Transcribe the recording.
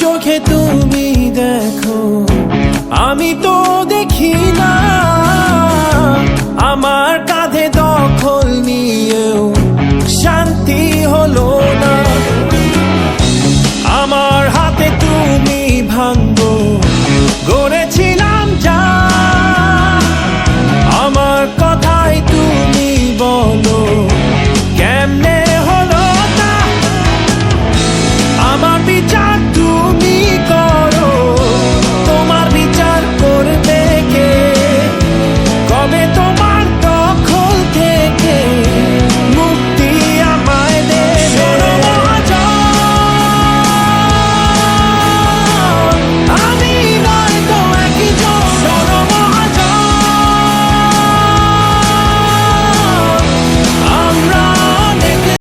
চোখে তুমি দেখো। আমি তো